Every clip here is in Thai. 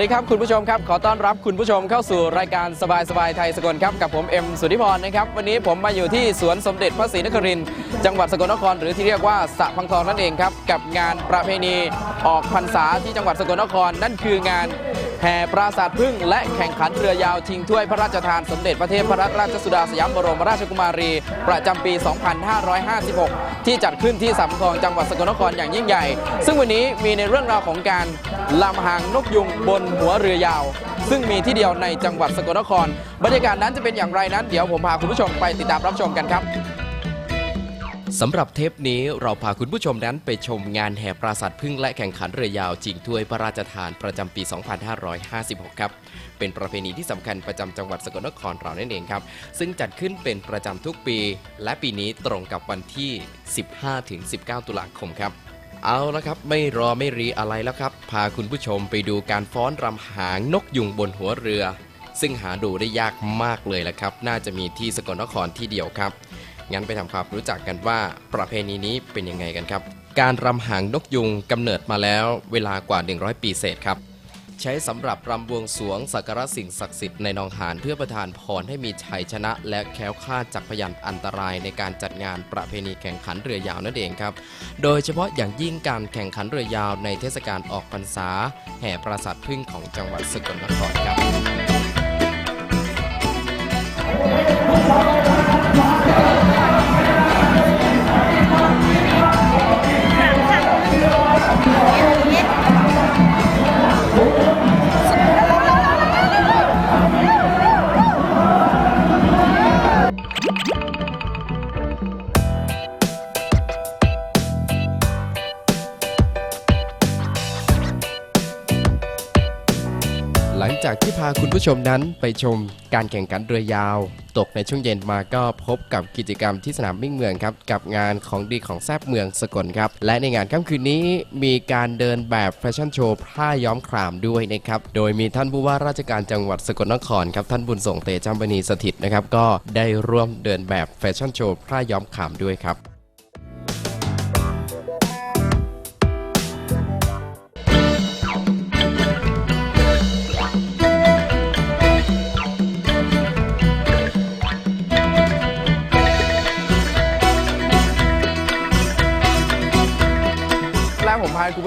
ดีครับคุณผู้ชมครับ ขอต้อนรับคุณผู้ชมเข้าสู่รายการสบายสบายไทยสกลครับกับผมเอ็มสุธิพรนะครับวันนี้ผมมาอยู่ที่สวนสมเด็จพระศรีนครินทร์จังหวัดสกลนครหรือที่เรียกว่าสะพังทองนั่นเองครับกับงานประเพณีออกพรรษาที่จังหวัดสกลนครนั่นคืองาน แห่ปราสาทพึ่งและแข่งขันเรือยาวชิงถ้วยพระราชทานสมเด็จพระเทพรัตนราชสุดาสยามบรมราชกุมารี ประจำปี 2556 ที่จัดขึ้นที่สามทองจังหวัดสกลนครอย่างยิ่งใหญ่ ซึ่งวันนี้มีในเรื่องราวของการลำหางนกยุงบนหัวเรือยาว ซึ่งมีที่เดียวในจังหวัดสกลนคร บรรยากาศนั้นจะเป็นอย่างไรนั้น เดี๋ยวผมพาคุณผู้ชมไปติดตามรับชมกันครับ สำหรับเทปนี้เราพาคุณผู้ชมนั้นไปชมงานแห่ปราสาทพึ่งและแข่งขันเรือยาวจิงถ้วยพระราชทานประจำปี 2556 ครับ เป็นประเพณีที่สำคัญประจำจังหวัดสกลนครเรานั่นเองครับ ซึ่งจัดขึ้นเป็นประจำทุกปี และปีนี้ตรงกับวันที่ 15-19 ตุลาคมครับเอาละครับ ไม่รอไม่รีอะไรแล้วครับ พาคุณผู้ชมไปดูการฟ้อนรำหางนกยุงบนหัวเรือ ซึ่งหาดูได้ยากมากเลยละครับ น่าจะมีที่สกลนครที่เดียวครับ งั้นไปทำความรู้จักกันว่าประเพณีนี้เป็นยังไงกันครับ การรำหางนกยุงกำเนิดมาแล้วเวลากว่า 100 ปีเศษครับ ใช้สำหรับรำบวงสวงสักการะสิ่งศักดิ์สิทธิ์ในนองหานเพื่อประทานพรให้มีชัยชนะ และแคล้วคลาดจากพยันอันตรายในการจัดงานประเพณีแข่งขันเรือยาวนั่นเองครับ โดยเฉพาะอย่างยิ่งการแข่งขันเรือยาวในเทศกาลออกพรรษา แห่ปราสาทพึ่งของจังหวัดสกลนครครับ จากที่พาคุณผู้ชมนั้นไปชมการแข่งขันเรือยาว ตกในช่วงเย็นมาก็พบกับกิจกรรมที่สนามมิ่งเมืองครับ กับงานของดีของแซบเมืองสกลครับ และในงานค่ำคืนนี้มีการเดินแบบแฟชั่นโชว์ผ้าย้อมครามด้วยนะครับ โดยมีท่านผู้ว่าราชการจังหวัดสกลนครครับท่านบุญส่งเตจำปณีสถิตนะครับก็ได้ร่วมเดินแบบแฟชั่นโชว์ผ้าย้อมครามด้วยครับ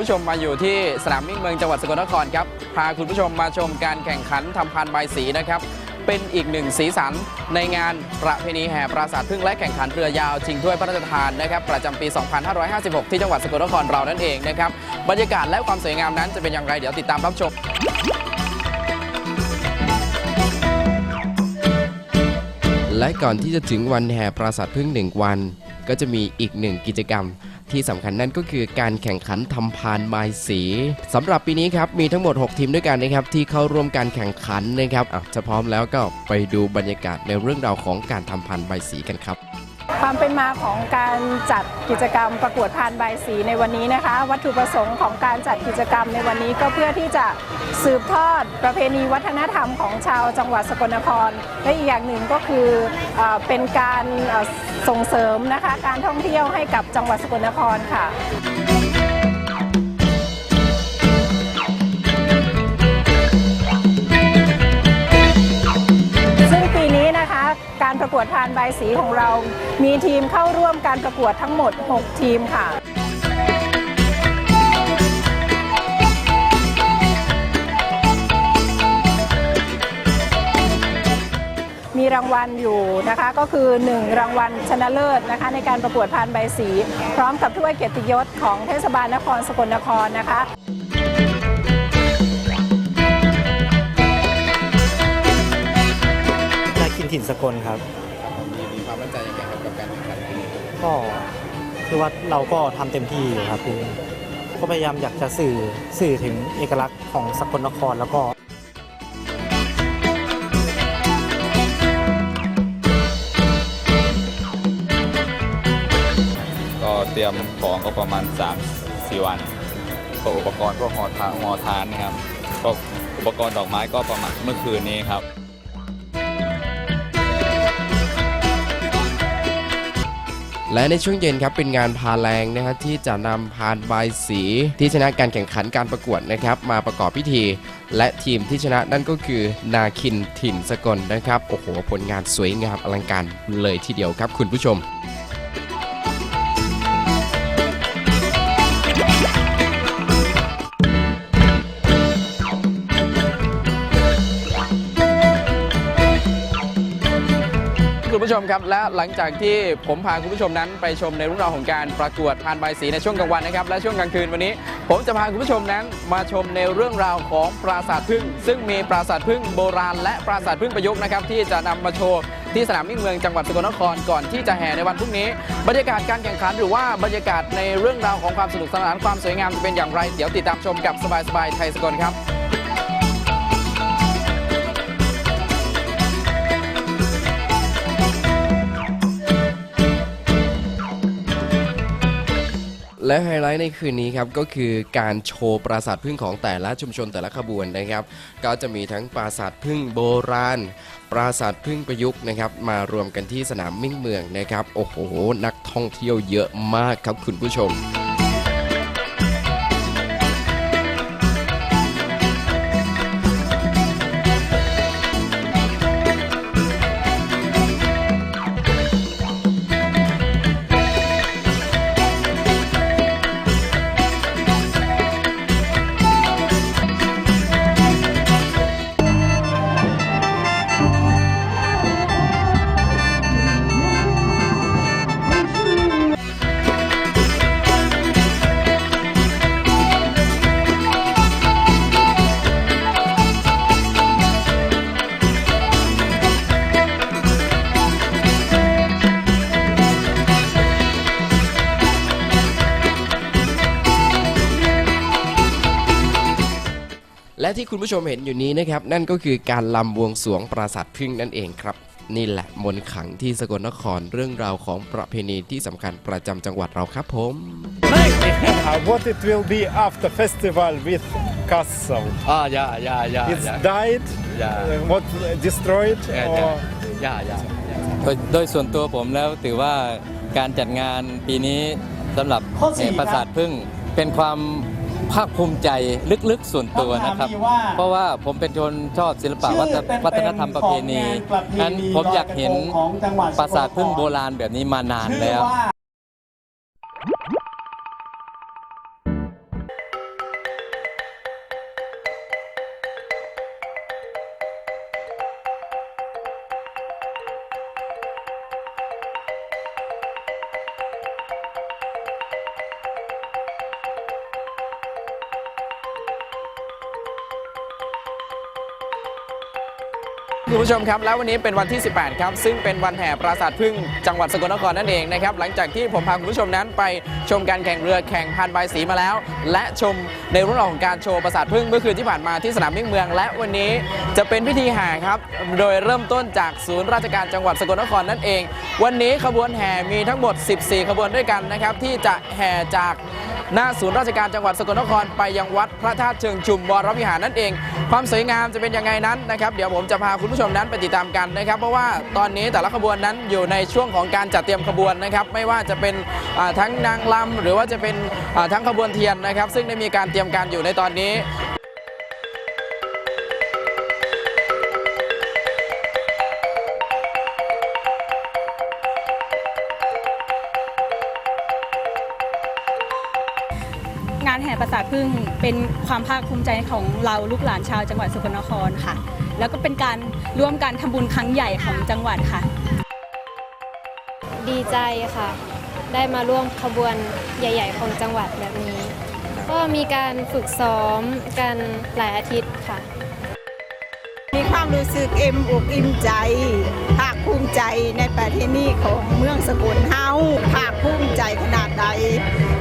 คุณผู้ชมมาอยู่ที่สนามมิ่งเมืองจังหวัดสกลนครครับ พาคุณผู้ชมมาชมการแข่งขันทำพานใบสีนะครับ เป็นอีกหนึ่งสีสันในงานประเพณีแห่ปราสาทพึ่งและแข่งขันเรือยาวชิงถ้วยพระราชทานนะครับประจำปี 2556 ที่จังหวัดสกลนครเรานั่นเองนะครับ บรรยากาศและความสวยงามนั้นจะเป็นอย่างไรเดี๋ยวติดตามรับชมและก่อนที่จะถึงวันแห่ปราสาทพึ่งหนึ่งวัน ก็จะมีอีกหนึ่งกิจกรรม ที่สำคัญนั่นก็คือการแข่งขันทำพานบายสีสำหรับปีนี้ครับมีทั้งหมด 6 ทีมด้วยกันนะครับที่เข้าร่วมการแข่งขันนะครับอะจะพร้อมแล้วก็ไปดูบรรยากาศในเรื่องราวของการทำพานบายสีกันครับความเป็นมาของการจัดกิจกรรมประกวดพานใบายสีในวันนี้นะคะ วัตถุประสงค์ของการจัดกิจกรรมในวันนี้ก็เพื่อที่จะสืบทอดประเพณีวัฒนธรรมของชาวจังหวัดสกลนคร และอีกอย่างหนึ่งก็คือเอเป็นการ ส่งเสริมนะคะการท่องเที่ยวให้กับจังหวัดสกลนครค่ะซึ่งปีนี้นะคะการประกวดพานใบสีของเรา มีทีมเข้าร่วมการประกวดทั้งหมด 6 ทีมค่ะ มีรางวัลอยู่นะคะก็คือ 1 รางวัลชนะเลิศนะคะในการประกวดพานใบายสี พร้อมกับถ้วยเกียรติยศของเทศบาลนครสกลนครนะคะนาคินถิ่นสกลครับมีความมั่นใจยังไงครับกับการแข่งขันก็คือว่าเราก็ทำเต็มที่อยู่ครับคือก็พยายามอยากจะสื่อสื่อถึงเอกลักษณ์ของสกลนครแล้วก็ เตรียมของก็ประมาณ 3 4 วันก็อุปกรณ์ก็หอทานหอทานนะครับก็อุปกรณ์ดอกไม้ก็ประมาณเมื่อคืนนี้ครับและในช่วงเย็นครับเป็นงานพาแรงนะฮะที่จะนำพานบายสีที่ชนะการแข่งขันการประกวดนะครับ มาประกอบพิธี และทีมที่ชนะนั่นก็คือนาคินถิ่นสกลนะครับ โอ้โห ผลงานสวยงามอลังการเลยทีเดียวครับคุณผู้ชม คุณผู้ชมครับ และหลังจากที่ผมพาคุณผู้ชมนั้นไปชมในเรื่องราวของการประกวดพานใบสีในช่วงกลางวันนะครับ และช่วงกลางคืนวันนี้ ผมจะพาคุณผู้ชมนั้นมาชมในเรื่องราวของปราสาทพึ่งซึ่งมีปราสาทพึ่งโบราณ และปราสาทพึ่งประยุกต์นะครับที่จะนำมาโชว์ที่สนามมิ่งเมืองจังหวัดสกลนครก่อนที่จะแห่ในวันพรุ่งนี้ บรรยากาศการแข่งขันหรือว่าบรรยากาศในเรื่องราวของความสนุกสนานความสวยงามจะเป็นอย่างไร เดี๋ยวติดตามชมกับสบายสบายๆไทยสกลครับ และไฮไลท์ในคืนนี้ครับก็คือการโชว์ปราสาทพึ่งของแต่ละชุมชนแต่ละขบวนนะครับ ก็จะมีทั้งปราสาทพึ่งโบราณ ปราสาทพึ่งประยุกต์นะครับ มารวมกันที่สนามมิ่งเมืองนะครับ โอ้โห นักท่องเที่ยวเยอะมากครับคุณผู้ชม ที่คุณผู้ชมเห็นอยู่นี้นะครับ นั่นก็คือการลำบวงสรวงปราสาทพึ่งนั่นเองครับ นี่แหละมนต์ขลังที่สกลนครเรื่องราวของประเพณีที่สำคัญประจำจังหวัดเราครับผม Uh, what it will be after festival with castle? Ah, yeah, yeah, yeah, It's yeah, died, yeah, uh, what uh, destroyed, yeah, or yeah, yeah, yeah. โดยโดยส่วนตัวผมแล้วถือว่าการจัดงานปีนี้สำหรับแห่ปราสาทพึ่งเป็นความ ภาคภูมิใจลึกๆส่วนตัวนะครับ เพราะว่าผมเป็นคนชอบศิลปะวัฒนวัฒนธรรมประเพณีนั้นผมอยากเห็นปราสาทพึ่งโบราณแบบนี้มานานแล้ว ผู้ชมครับ แล้ววันนี้เป็นวันที่ 18 ครับ ซึ่งเป็นวันแห่ปราสาทพึ่งจังหวัดสกลนครนั่นเองนะครับ หลังจากที่ผมพาคุณผู้ชมนั้นไปชมการแข่งเรือแข่งพันใบสีมาแล้ว และชมในรื่องของการโชว์ปราสาทพึ่งเมื่อคืนที่ผ่านมาที่สนามมิ่งเมือง และวันนี้จะเป็นพิธีแห่ครับ โดยเริ่มต้นจากศูนย์ราชการจังหวัดสกลนครนั่นเอง วันนี้ขบวนแห่มีทั้งหมด 14 ขบวนด้วยกันนะครับที่จะแห่จาก หน้าศูนย์ราชการจังหวัดสกลนคร ไปยังวัดพระธาตุเชิงชุมวรวิหารนั่นเอง ความสวยงามจะเป็นยังไงนั้นนะครับเดี๋ยวผมจะพาคุณผู้ชมนั้นไปติดตามกันนะครับ เพราะว่าตอนนี้แต่ละขบวนนั้นอยู่ในช่วงของการจัดเตรียมขบวนนะครับ ไม่ว่าจะเป็นทั้งนางลำหรือว่าจะเป็นทั้งขบวนเทียนนะครับ ซึ่งได้มีการเตรียมการอยู่ในตอนนี้ พึ่งเป็นความภาคภูมิใจของเราลูกหลานชาวจังหวัดสกลนครค่ะ แล้วก็เป็นการร่วมกันทำบุญครั้งใหญ่ของจังหวัดค่ะ ดีใจค่ะ ได้มาร่วมขบวนใหญ่ ๆ ของจังหวัดแบบนี้ ก็มีการฝึกซ้อมกันหลายอาทิตย์ค่ะ มีความรู้สึกเอ็มอกอิ่มใจ ภาคภูมิใจในประเทศนี้ของเมืองสกลเฮาภาคภูมิใจขนาดใด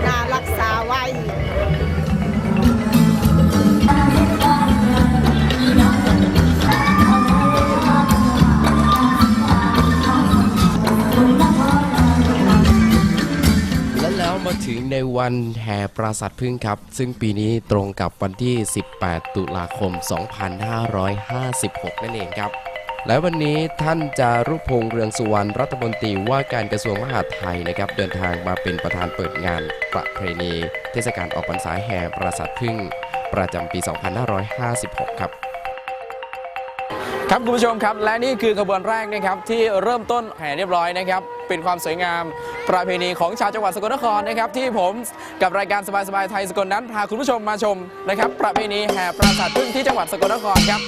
น่ารักษาไว้และแล้ว มาถึงในวันแห่ปราสาทพึ่งครับ ซึ่งปีนี้ตรงกับวันที่ 18 ตุลาคม 2556 นั่นเองครับ และวันนี้ท่านจารุพงษ์เรืองสุวรรณรัฐมนตรีว่าการกระทรวงมหาดไทยนะครับ เดินทางมาเป็นประธานเปิดงานประเพณีเทศกาลออกพรรษาแห่ปราสาทพึ่ง ประจำปี 2556 ครับครับคุณผู้ชมครับ และนี่คือขบวนแรกนะครับที่เริ่มต้นแห่เรียบร้อยนะครับ เป็นความสวยงามประเพณีของชาวจังหวัดสกลนครนะครับ ที่ผมกับรายการสบายๆไทยสกลนั้นพาคุณผู้ชมมาชมนะครับ ประเพณีแห่ปราสาทพึ่งที่จังหวัดสกลนครครับ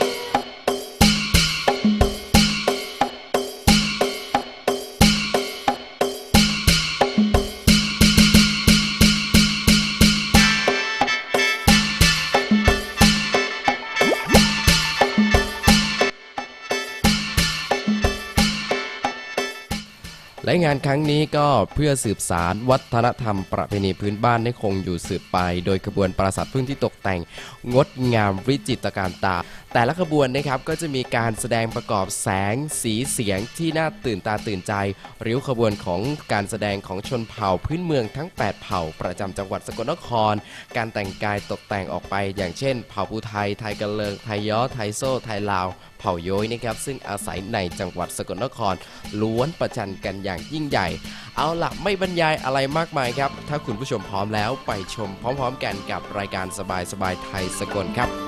และงานครั้งนี้ก็เพื่อสืบสารวัฒนธรรมประเพณีพื้นบ้านให้คงอยู่สืบไป โดยขบวนปราสาทพึ่งที่ตกแต่งงดงามวิจิตรการตา แต่ละขบวนนะครับก็จะมีการแสดงประกอบแสงสีเสียงที่น่าตื่นตาตื่นใจริ้วขบวนของการแสดงของชนเผ่าพื้นเมืองทั้ง 8 เผ่าประจำจังหวัดสกลนคร การแต่งกายตกแต่งออกไปอย่างเช่น เผ่าภูไทย ไทยกะเลิง ไทยย้อ ไทยโซ่ ไทยลาว เผ่าย้อยนะครับซึ่งอาศัยในจังหวัดสกลนคร ล้วนประจันกันอย่างยิ่งใหญ่ เอาละไม่บรรยายอะไรมากมายครับ ถ้าคุณผู้ชมพร้อมแล้วไปชมพร้อม ๆ กันกับรายการสบายๆไทยสกลครับ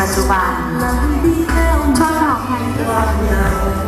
ปัจจุบันชอบดอกไม้ค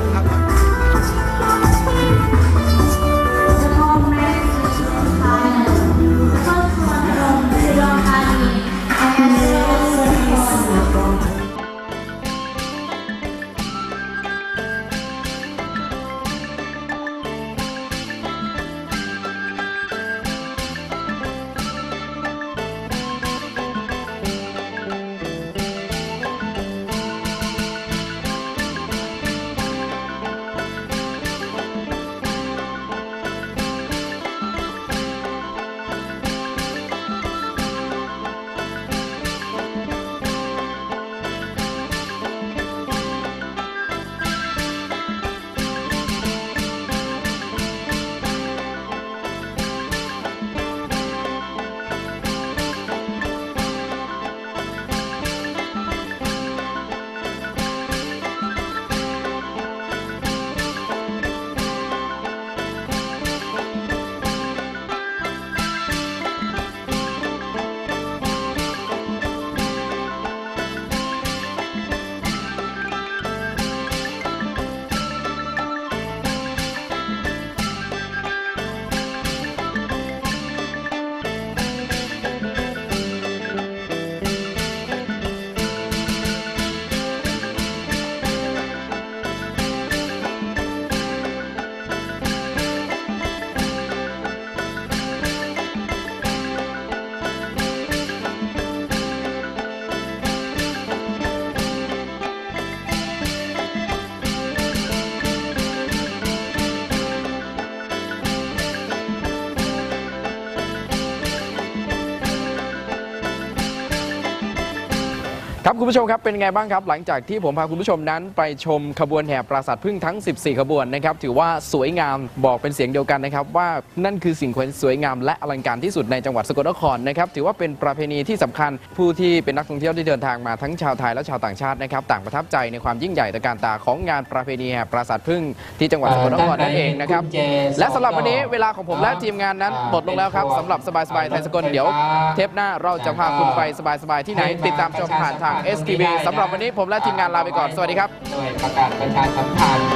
คุณผู้ชมครับเป็นไงบ้างครับ หลังจากที่ผมพาคุณผู้ชมนั้น ไปชมขบวนแห่ปราสาทพึ่งทั้ง 14 ขบวนนะครับถือว่าสวยงามบอกเป็นเสียงเดียวกันนะครับ ว่านั่นคือสิ่งที่สวยงามและอลังการที่สุดในจังหวัดสกลนครนะครับถือว่าเป็นประเพณีที่สำคัญผู้ที่เป็นนักท่องเที่ยวที่เดินทางมาทั้งชาวไทยและชาวต่างชาตินะครับต่างประทับใจในความยิ่งใหญ่ตระการตาของงานประเพณีแห่ปราสาทพึ่งที่จังหวัดสกลนครนั่นเองนะครับและสำหรับวันนี้เวลาของผมและทีมงานนั้นหมดลงแล้วครับสำหรับสบายสบายๆไทยสกลเดี๋ยว เทปหน้าเราจะพาคุณไปสบายๆที่ไหนติดตามชมผ่านทาง STV สำหรับวันนี้ผมและทีมงานลาไปก่อน สวัสดีครับ โดยประกาศประชาสัมพันธ์